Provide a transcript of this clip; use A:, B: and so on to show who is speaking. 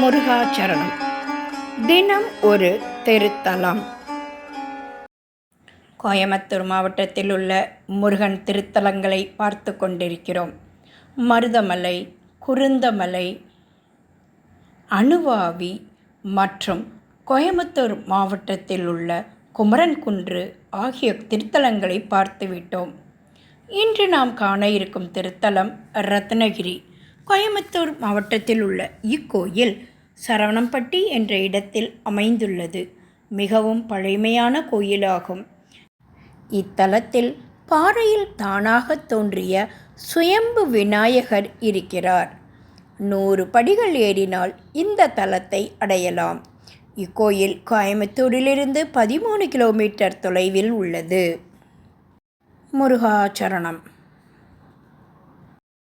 A: முருகாச்சரணம். தினம் ஒரு திருத்தலம். கோயம்புத்தூர் மாவட்டத்தில் உள்ள முருகன் திருத்தலங்களை பார்த்து கொண்டிருக்கிறோம். மருதமலை குருந்தமலை அணுவாவி மற்றும் கோயம்புத்தூர் மாவட்டத்தில் உள்ள குமரன் குன்று ஆகிய திருத்தலங்களை பார்த்துவிட்டோம் இன்று நாம் காண இருக்கும் திருத்தலம் ரத்னகிரி. கோயம்புத்தூர் மாவட்டத்தில் உள்ள இக்கோயில் சரவணம்பட்டி என்ற இடத்தில் அமைந்துள்ளது. மிகவும் பழமையான கோயிலாகும். இத்தலத்தில் பாறையில் தானாக தோன்றிய சுயம்பு விநாயகர் இருக்கிறார். நூறு படிகள் ஏறினால் இந்த தலத்தை அடையலாம். இக்கோயில் கோயம்புத்தூரிலிருந்து பதிமூணு கிலோமீட்டர் தொலைவில் உள்ளது. முருகாச்சரணம்